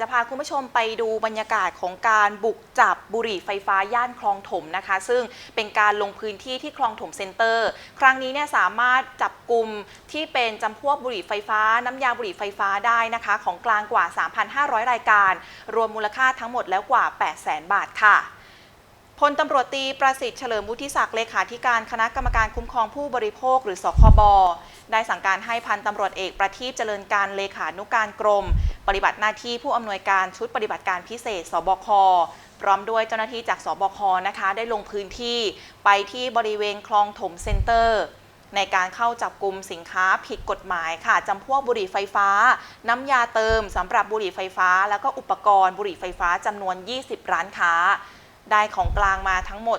จะพาคุณผู้ชมไปดูบรรยากาศของการบุกจับบุหรี่ไฟฟ้าย่านคลองถมนะคะ ซึ่งเป็นการลงพื้นที่ที่คลองถมเซ็นเตอร์ ครั้งนี้เนี่ยสามารถจับกลุ่มที่เป็นจำพวกบุหรี่ไฟฟ้า น้ำยาบุหรี่ไฟฟ้าได้นะคะ ของกลางกว่า 3,500 รายการ รวมมูลค่าทั้งหมดแล้วกว่า 800,000 บาทค่ะพลตำรวจตีประสิทธิ์เฉลิมวุฒิศักดิ์เลขาธิการคณะกรรมการคุ้มครองผู้บริโภคหรือสคบได้สั่งการให้พันตำรวจเอกประทีปเจริญการเลขานุการกรม ปฏิบัติหน้าที่ผู้อำนวยการชุดปฏิบัติการพิเศษ สบค พร้อมด้วยเจ้าหน้าที่จากสบคนะคะ ได้ลงพื้นที่ไปที่บริเวณคลองถมเซ็นเตอร์ในการเข้าจับกลุ่มสินค้าผิดกฎหมายค่ะจำพวกบุหรี่ไฟฟ้า น้ำยาเติมสำหรับบุหรี่ไฟฟ้า แล้วก็อุปกรณ์บุหรี่ไฟฟ้าจำนวน 20 ร้านค้า ได้ของกลางมาทั้งหมด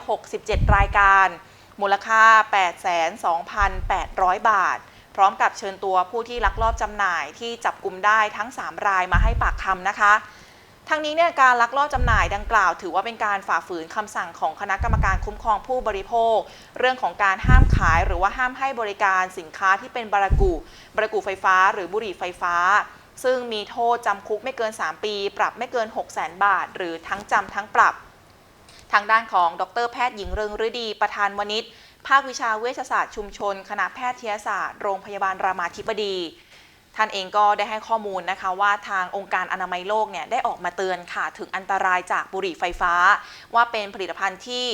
3,567 รายการ มูลค่า 822,800 บาท พร้อมกับเชิญตัวผู้ที่ลักลอบจำหน่ายที่จับกลุ่มได้ทั้ง 3 รายมาให้ปากคำนะคะทั้งนี้เนี่ยการลักลอบจำหน่ายดังกล่าว ถือว่าเป็นการฝ่าฝืนคำสั่งของคณะกรรมการคุ้มครองผู้บริโภค เรื่องของการห้ามขายหรือว่าห้ามให้บริการสินค้าที่เป็นบารากูบารากูไฟฟ้า หรือบุหรี่ไฟฟ้า ซึ่งมีโทษจำคุกไม่เกิน 3 ปี ปรับไม่เกิน 6 0 0 0 0 0บาท หรือทั้งจำทั้งปรับ ทางด้านของดรแพทย์หญิงเริงฤดีประธานวณิชาควิชาเวชศาสตร์ชุมชน คณะแพทยศาสตร์ โรงพยาบาลรามาธิบดี ท่านเองก็ได้ให้ข้อมูลนะคะว่าทางองค์การอนามัยโลกเนี่ยได้ออกมาเตือนค่ะถึงอันตรายจากบุหรี่ไฟฟ้า ว่าเป็นผลิตภัณฑ์ที่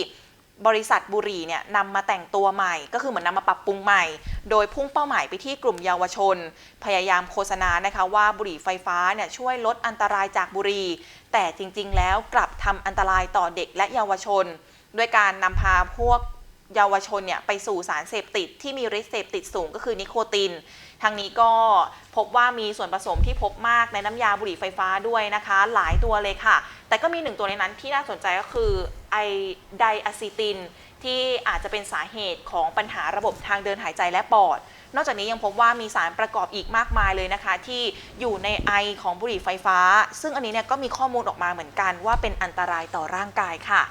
บริษัทบุหรี่เนี่ยนำมาแต่งตัวใหม่ ก็คือเหมือนนำมาปรับปรุงใหม่ โดยพุ่งเป้าหมายไปที่กลุ่มเยาวชน พยายามโฆษณานะคะว่าบุหรี่ไฟฟ้าเนี่ยช่วยลดอันตรายจากบุหรี่แต่จริง ๆ แล้วกลับทำอันตรายต่อเด็กและเยาวชน ด้วยการนำพาพวก เยาวชนเนี่ยไปสู่สารเสพติดที่มีฤทธิ์เสพติดสูงก็คือนิโคติน ทางนี้ก็พบว่ามีส่วนผสมที่พบมากในน้ำยาบุหรี่ไฟฟ้าด้วยนะคะ หลายตัวเลยค่ะ แต่ก็มีหนึ่งตัวในนั้นที่น่าสนใจก็คือไอไดอะซิติน ที่อาจจะเป็นสาเหตุของปัญหาระบบทางเดินหายใจและปอด นอกจากนี้ยังพบว่ามีสารประกอบอีกมากมายเลยนะคะ ที่อยู่ในไอของบุหรี่ไฟฟ้า ซึ่งอันนี้เนี่ยก็มีข้อมูลออกมาเหมือนกันว่าเป็นอันตรายต่อร่างกายค่ะ